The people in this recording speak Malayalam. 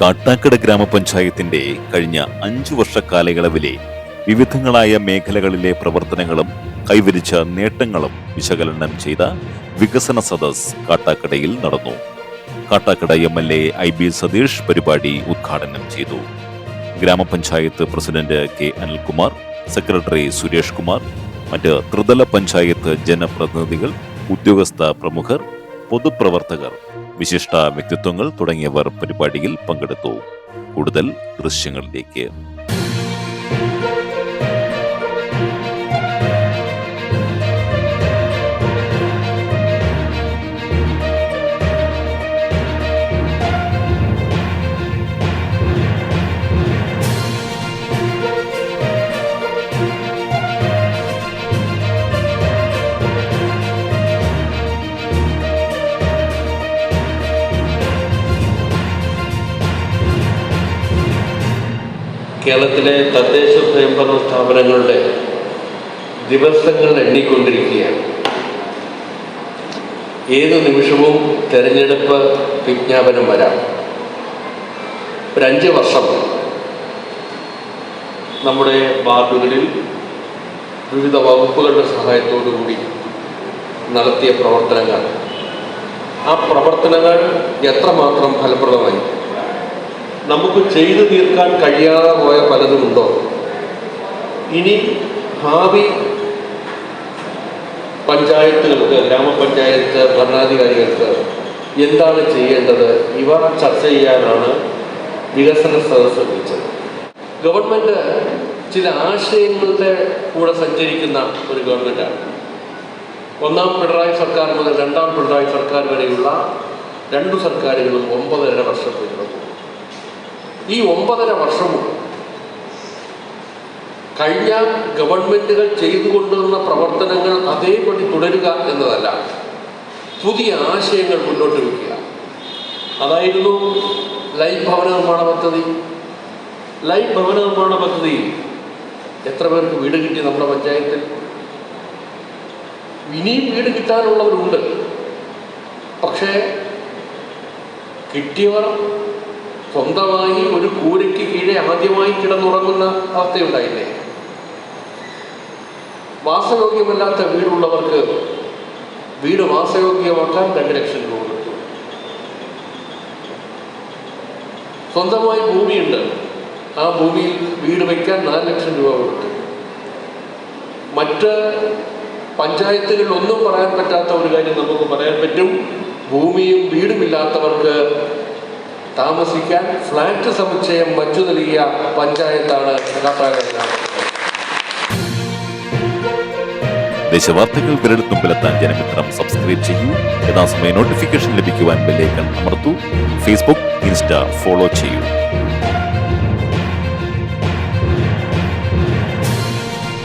കാട്ടാക്കട ഗ്രാമപഞ്ചായത്തിന്റെ കഴിഞ്ഞ അഞ്ചു വർഷ കാലയളവിലെ വിവിധങ്ങളായ മേഖലകളിലെ പ്രവർത്തനങ്ങളും കൈവരിച്ച നേട്ടങ്ങളും വിശകലനം ചെയ്ത വികസന സദസ് കാട്ടാക്കടയിൽ നടന്നു. Kattakada M L A I B Satheesh പരിപാടി ഉദ്ഘാടനം ചെയ്തു. ഗ്രാമപഞ്ചായത്ത് president K Anilkumar secretary Suresh Kumar മറ്റ് ത്രിതല പഞ്ചായത്ത് ജനപ്രതിനിധികൾ ഉദ്യോഗസ്ഥ പ്രമുഖർ പൊതുപ്രവർത്തകർ വിശിഷ്ട വ്യക്തിത്വങ്ങൾ തുടങ്ങിയവർ പരിപാടിയിൽ പങ്കെടുത്തു. കൂടുതൽ ദൃശ്യങ്ങളിലേക്ക് കേരളത്തിലെ തദ്ദേശ സ്വയംഭരണ സ്ഥാപനങ്ങളുടെ ദിവസങ്ങൾ എണ്ണിക്കൊണ്ടിരിക്കുകയാണ്. ഏത് നിമിഷവും തെരഞ്ഞെടുപ്പ് വിജ്ഞാപനം വരാം. ഒരു അഞ്ച് വർഷം നമ്മുടെ വാർഡുകളിൽ വിവിധ വകുപ്പുകളുടെ സഹായത്തോടു കൂടി നടത്തിയ പ്രവർത്തനങ്ങൾ. ആ പ്രവർത്തനങ്ങൾ എത്രമാത്രം ഫലപ്രദമായി? നമുക്ക് ചെയ്തു തീർക്കാൻ കഴിയാതെ പോയ പലതുമുണ്ടോ ഇനി ഭാവി പഞ്ചായത്തുകൾക്ക് ഗ്രാമപഞ്ചായത്ത് ഭരണാധികാരികൾക്ക് എന്താണ് ചെയ്യേണ്ടത്? ഇവ ചർച്ച ചെയ്യാനാണ് വികസന സദസ്സ് വിളിച്ചത്. ഗവൺമെന്റ് ചില ആശയങ്ങളുടെ കൂടെ സഞ്ചരിക്കുന്ന ഒരു ഗവൺമെന്റാണ്. ഒന്നാം പിണറായി സർക്കാർ മുതൽ രണ്ടാം പിണറായി സർക്കാർ വരെയുള്ള രണ്ടു സർക്കാരുകളും ഒമ്പതര വർഷം പിന്നിടുന്നു ഈ ഒമ്പതര വർഷവും കഴിഞ്ഞ ഗവൺമെന്റുകൾ ചെയ്തുകൊണ്ടിരുന്ന പ്രവർത്തനങ്ങൾ അതേപടി തുടരുക എന്നതല്ല. പുതിയ ആശയങ്ങൾ മുന്നോട്ട് വയ്ക്കുക അതായിരുന്നു ലൈഫ് ഭവന നിർമ്മാണ പദ്ധതി. ലൈഫ് ഭവന നിർമ്മാണ പദ്ധതിയിൽ എത്ര പേർക്ക് വീട് കിട്ടി നമ്മുടെ പഞ്ചായത്തിൽ? ഇനിയും വീട് കിട്ടാനുള്ളവരുണ്ട്. പക്ഷേ കിട്ടിയവർ സ്വന്തമായി ഒരു കൂരയ്ക്ക് കീഴെ ആദ്യമായി കിടന്നുറങ്ങുന്ന അവസ്ഥയുണ്ടായില്ലേ? വാസയോഗ്യമല്ലാത്ത വീടുള്ളവർക്ക് വീട് വാസയോഗ്യമാക്കാൻ രണ്ട് ലക്ഷം രൂപ കൊടുത്തു. സ്വന്തമായി ഭൂമിയുണ്ട്. ആ ഭൂമിയിൽ വീട് വയ്ക്കാൻ നാല് ലക്ഷം രൂപ കൊടുത്തു. മറ്റ് പഞ്ചായത്തുകളിൽ ഒന്നും പറയാൻ പറ്റാത്ത ഒരു കാര്യം നമുക്ക് പറയാൻ പറ്റും. ഭൂമിയും വീടുമില്ലാത്തവർക്ക് താമസിക്കാൻ ഫ്ളാറ്റ് സമുച്ചയം വച്ചു നൽകിയ പഞ്ചായത്താണ് ദേശവാർത്തകൾ ദേശവാർത്തകൾ വിരൽത്തുമ്പിലെത്താൻ ജനമിത്രം സബ്സ്ക്രൈബ് ചെയ്യൂ. യഥാസമയം നോട്ടിഫിക്കേഷൻ ലഭിക്കുവാൻ ബെല്ലൈക്കൺ അമർത്തൂ. ഫേസ്ബുക്ക് ഇൻസ്റ്റ ഫോളോ ചെയ്യൂ.